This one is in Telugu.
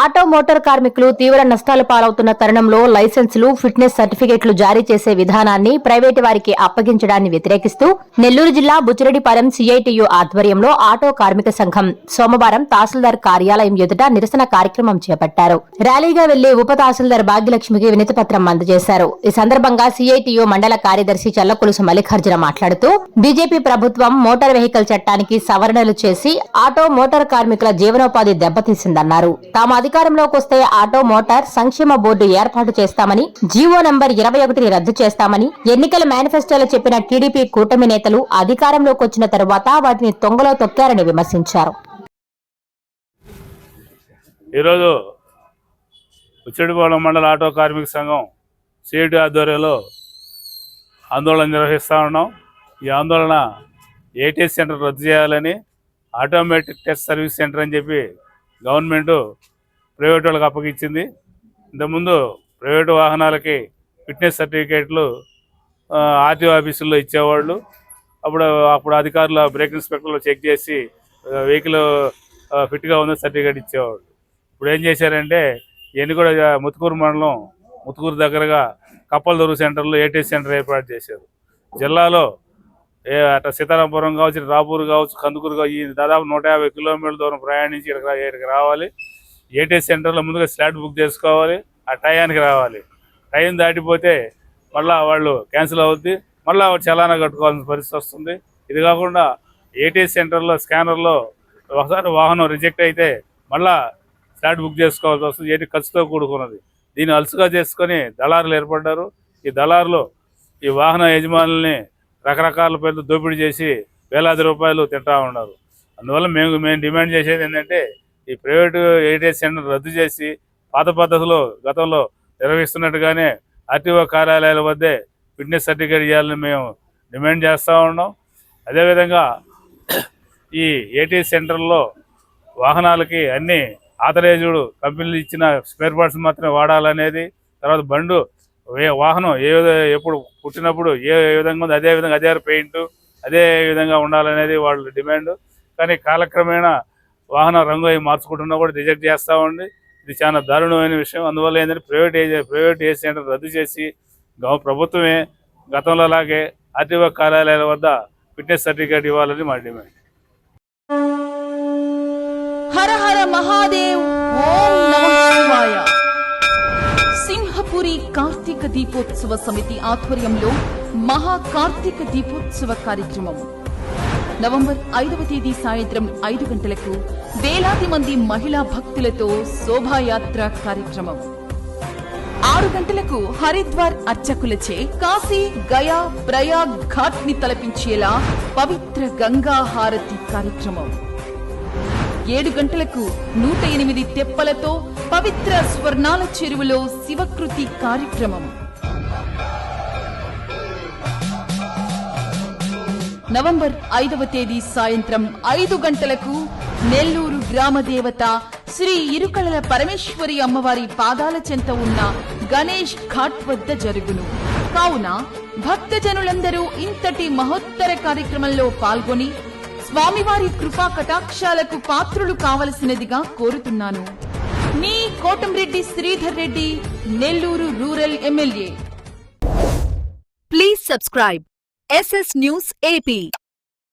ఆటో మోటార్ కార్మికులు తీవ్ర నష్టాలు పాలవుతున్న తరుణంలో లైసెన్సులు ఫిట్నెస్ సర్టిఫికెట్లు జారీ చేసే విధానాన్ని ప్రైవేటు వారికి అప్పగించడాన్ని వ్యతిరేకిస్తూ నెల్లూరు జిల్లా బుచ్చిరెడ్డిపాలెం సిఐటియు ఆధ్వర్యంలో ఆటో కార్మిక సంఘం సోమవారం తహసీల్దార్ కార్యాలయం ఎదుట నిరసన కార్యక్రమం చేపట్టారు. ర్యాలీగా వెళ్ళి ఉప తహసీల్దార్ భాగ్యలక్ష్మికి వినతి పత్రం అందజేశారు. ఈ సందర్భంగా సిఐటియు మండల కార్యదర్శి చల్లకొలుసు మల్లికార్జున మాట్లాడుతూ బీజేపీ ప్రభుత్వం మోటార్ వెహికల్ చట్టానికి సవరణలు చేసి ఆటో మోటార్ కార్మికుల జీవనోపాధి దెబ్బతీసిందన్నారు. తాము అధికారంలోకి వస్తే ఆటో మోటార్ సంక్షేమ బోర్డు ఏర్పాటు చేస్తామని జీవో నంబర్ ఇరవై ఒకటిని రద్దు చేస్తామని ఎన్నికల మేనిఫెస్టోలో చెప్పిన టీడీపీ కూటమి నేతలు అధికారంలోకి వచ్చిన తరువాత వాటిని తొంగలో తొక్కారని విమర్శించారు. ఈరోజు మండల ఆటో కార్మిక సంఘం సిఐటి ఆధ్వర్యంలో ఆందోళన నిర్వహిస్తూ ఉన్నాం. ఈ ఆందోళన ఏటీఎస్ సెంటర్ రద్దు చేయాలని ఆటోమేటిక్ టెస్ట్ సర్వీస్ సెంటర్ అని చెప్పి గవర్నమెంట్ ప్రైవేట్ వాళ్ళకి అప్పగించింది. ఇంతకుముందు ప్రైవేటు వాహనాలకి ఫిట్నెస్ సర్టిఫికేట్లు ఆర్టీఓ ఆఫీసుల్లో ఇచ్చేవాళ్ళు. అప్పుడు అప్పుడు అధికారులు బ్రేక్ ఇన్స్పెక్టర్లు చెక్ చేసి వెహికల్ ఫిట్గా ఉందో సర్టిఫికేట్ ఇచ్చేవాళ్ళు. ఇప్పుడు ఏం చేశారంటే ఇవన్నీ కూడా ముత్తుకూరు మండలం ముత్తుకూరు దగ్గరగా కప్పలదొరు సెంటర్లో ఏటీఎస్ సెంటర్ ఏర్పాటు చేశారు. జిల్లాలో ఏ అట్లా సీతారాంపురం కావచ్చు రాపూర్ కావచ్చు కందుకూరు కావచ్చు ఈ దాదాపు నూట యాభై కిలోమీటర్ల దూరం ప్రయాణించి ఇక్కడికి ఇక్కడికి రావాలి. ఏటీఎస్ సెంటర్లో ముందుగా స్లాట్ బుక్ చేసుకోవాలి ఆ టయానికి రావాలి. టైం దాటిపోతే మళ్ళా వాళ్ళు క్యాన్సిల్ అవుద్ది మళ్ళీ చలానా కట్టుకోవాల్సిన పరిస్థితి వస్తుంది. ఇది కాకుండా ఏటీఎస్ సెంటర్లో స్కానర్లో ఒకసారి వాహనం రిజెక్ట్ అయితే మళ్ళా స్లాట్ బుక్ చేసుకోవాల్సి వస్తుంది. ఏంటి ఖర్చుతో కూడుకున్నది. దీన్ని అలసుగా చేసుకొని దళారులు ఏర్పడ్డారు. ఈ దళారులు ఈ వాహన యజమానుల్ని రకరకాల పేర్లు దోపిడీ చేసి వేలాది రూపాయలు తింటా ఉన్నారు. అందువల్ల మేము మేము డిమాండ్ చేసేది ఏంటంటే ఈ ప్రైవేటు ఏటీఎస్ సెంటర్ రద్దు చేసి పాత పద్ధతిలో గతంలో నిర్వహిస్తున్నట్టుగానే ఆర్టీఓ కార్యాలయాల వద్దే ఫిట్నెస్ సర్టిఫికేట్ ఇవ్వాలని మేము డిమాండ్ చేస్తూ ఉన్నాం. అదేవిధంగా ఈ ఏటీఎస్ సెంటర్లో వాహనాలకి అన్ని ఆథరైజ్డ్ కంపెనీలు ఇచ్చిన స్పేర్ పార్ట్స్ మాత్రమే వాడాలనేది తర్వాత బండు వాహనం ఏ ఎప్పుడు పుట్టినప్పుడు ఏ విధంగా ఉంది అదే విధంగా అదే పెయింట్ అదే విధంగా ఉండాలనేది వాళ్ళ డిమాండ్. కానీ కాలక్రమేణా వాహన రంగు అవి మార్చుకుంటున్నా కూడా రిజెక్ట్ చేస్తూ ఉంది ఇది చాలా దారుణమైన విషయం. అందువల్ల ఏంటంటే ప్రైవేట్ ఏజె ప్రైవేట్ ఏజెన్సీ సెంటర్ రద్దు చేసి గవ- ప్రభుత్వమే గతంలో లాగే ఆర్టీఓ కార్యాలయాల వద్ద ఫిట్నెస్ సర్టిఫికేట్ ఇవ్వాలని మా డిమాండ్. హర హర మహాదేవ్ సింహపురి కార్తీక దీపోత్సవ సమితి ఆధ్వర్యంలో మహా కార్తీక దీపోత్సవ కార్యక్రమం. నవంబర్ ఐదవ తేదీ సాయంత్రం ఐదు గంటలకు వేలాది మంది మహిళా భక్తులతో శోభాయాత్ర కార్యక్రమం. ఆరు గంటలకు హరిద్వార్ అర్చకులచే కాశీ గయా ప్రయాగ్ ఘాట్ని తలపించేలా పవిత్ర గంగా హారతి కార్యక్రమం. ఏడు గంటలకు నూట ఎనిమిది తెప్పలతో పవిత్ర స్వర్ణాల చెరువులో శివకృతి కార్యక్రమం. నవంబర్ ఐదవ తేదీ సాయంత్రం ఐదు గంటలకు నెల్లూరు గ్రామదేవత శ్రీ ఇరుకళల పరమేశ్వరి అమ్మవారి పాదాల చెంత ఉన్న గణేష్ ఘాట్ వద్ద జరుగును. కావున భక్తజనులందరూ ఇంతటి మహోత్తర కార్యక్రమంలో పాల్గొని స్వామివారి కృపా కటాక్షాలకు పాత్రులు కావలసినదిగా కోరుతున్నాను. మీ Kotamreddy Sridhar Reddy Nellore rural MLA. Please subscribe SS News AP